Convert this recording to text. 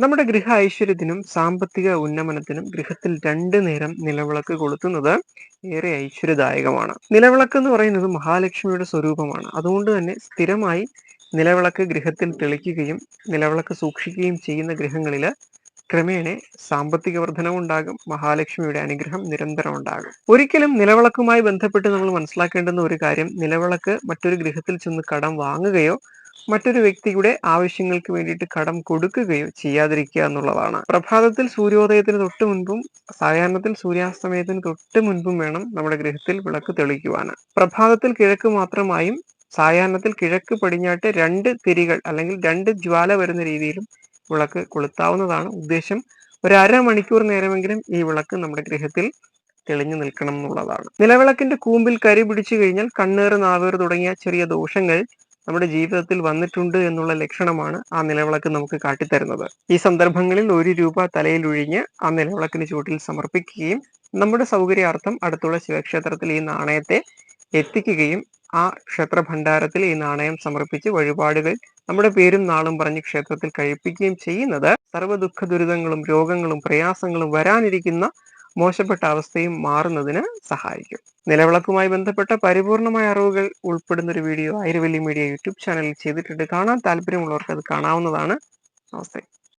നമ്മുടെ ഗൃഹ ഐശ്വര്യത്തിനും സാമ്പത്തിക ഉന്നമനത്തിനും ഗൃഹത്തിൽ രണ്ട് നേരം നിലവിളക്ക് കൊളുത്തുന്നത് ഏറെ ഐശ്വര്യദായകമാണ്. നിലവിളക്ക് എന്ന് പറയുന്നത് മഹാലക്ഷ്മിയുടെ സ്വരൂപമാണ്. അതുകൊണ്ട് തന്നെ സ്ഥിരമായി നിലവിളക്ക് ഗൃഹത്തിൽ തെളിക്കുകയും നിലവിളക്ക് സൂക്ഷിക്കുകയും ചെയ്യുന്ന ഗൃഹങ്ങളിൽ ക്രമേണ സാമ്പത്തിക വർധനവും ഉണ്ടാകും മഹാലക്ഷ്മിയുടെ അനുഗ്രഹം നിരന്തരം ഉണ്ടാകും ഒരിക്കലും നിലവിളക്കുമായി ബന്ധപ്പെട്ട് നമ്മൾ മനസ്സിലാക്കേണ്ടുന്ന ഒരു കാര്യം നിലവിളക്ക് മറ്റൊരു ഗൃഹത്തിൽ ചെന്ന് കടം വാങ്ങുകയോ മറ്റൊരു വ്യക്തിയുടെ ആവശ്യങ്ങൾക്ക് വേണ്ടിയിട്ട് കടം കൊടുക്കുകയോ ചെയ്യാതിരിക്കുക എന്നുള്ളതാണ്. പ്രഭാതത്തിൽ സൂര്യോദയത്തിന് തൊട്ട് മുൻപും സായാഹ്നത്തിൽ സൂര്യാസ്തമയത്തിന് തൊട്ട് മുൻപും വേണം നമ്മുടെ ഗൃഹത്തിൽ വിളക്ക് തെളിക്കുവാന് പ്രഭാതത്തിൽ കിഴക്ക് മാത്രമായും സായാഹ്നത്തിൽ കിഴക്ക് പടിഞ്ഞാട്ട് രണ്ട് തിരികൾ അല്ലെങ്കിൽ രണ്ട് ജ്വാല വരുന്ന രീതിയിലും വിളക്ക് കൊളുത്താവുന്നതാണ് ഉദ്ദേശം. ഒരു അരമണിക്കൂർ നേരമെങ്കിലും ഈ വിളക്ക് നമ്മുടെ ഗൃഹത്തിൽ തെളിഞ്ഞു നിൽക്കണം എന്നുള്ളതാണ്. നിലവിളക്കിന്റെ കൂമ്പിൽ കരി പിടിച്ചു കഴിഞ്ഞാൽ കണ്ണേറ് നാവേറ് തുടങ്ങിയ ചെറിയ ദോഷങ്ങൾ നമ്മുടെ ജീവിതത്തിൽ വന്നിട്ടുണ്ട് എന്നുള്ള ലക്ഷണമാണ് ആ നിലവിളക്ക് നമുക്ക് കാട്ടിത്തരുന്നത്. ഈ സന്ദർഭങ്ങളിൽ ഒരു രൂപ തലയിൽ ഒഴിഞ്ഞ് ആ നിലവിളക്കിന് ചുവട്ടിൽ സമർപ്പിക്കുകയും നമ്മുടെ സൗകര്യാർത്ഥം അടുത്തുള്ള ശിവക്ഷേത്രത്തിൽ ഈ നാണയത്തെ എത്തിക്കുകയും ആ ക്ഷേത്ര ഭണ്ഡാരത്തിൽ ഈ നാണയം സമർപ്പിച്ച് വഴിപാടുകൾ നമ്മുടെ പേരും നാളും പറഞ്ഞ് ക്ഷേത്രത്തിൽ കഴിപ്പിക്കുകയും ചെയ്യുന്നത് സർവ ദുഃഖ ദുരിതങ്ങളും രോഗങ്ങളും പ്രയാസങ്ങളും വരാനിരിക്കുന്ന മോശപ്പെട്ട അവസ്ഥയും മാറുന്നതിന് സഹായിക്കും. നിലവിളക്കുമായി ബന്ധപ്പെട്ട പരിപൂർണമായ അറിവുകൾ ഉൾപ്പെടുന്ന ഒരു വീഡിയോ ആയിരവല്ലി മീഡിയ യൂട്യൂബ് ചാനലിൽ ചെയ്തിട്ടുണ്ട്. കാണാൻ താല്പര്യമുള്ളവർക്ക് അത് കാണാവുന്നതാണ്. നമസ്തേ.